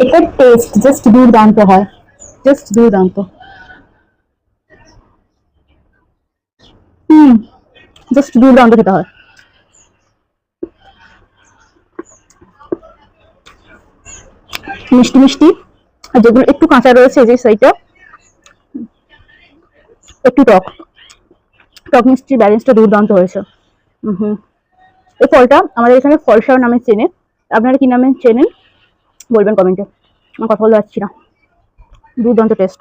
এটার test just দুর্দান্ত হয়। জাস্ট দুর্দান্ত। হুম জাস্ট দুর্দান্ত খেতে হয়। মিষ্টি মিষ্টি, আর যেগুলো একটু কাঁচা রয়েছে যে সাইডটা একটু টক। টক মিষ্টির ব্যালেন্সটা দুর্দান্ত হয়েছে। হুম। এই ফলটা আমাদের এখানে ফলসাও নামে চেনে। আপনারা কি নামে চেনেন? বলবেন কমেন্টে। আমার কথা বলতে পারছি না। দুর্দান্ত টেস্ট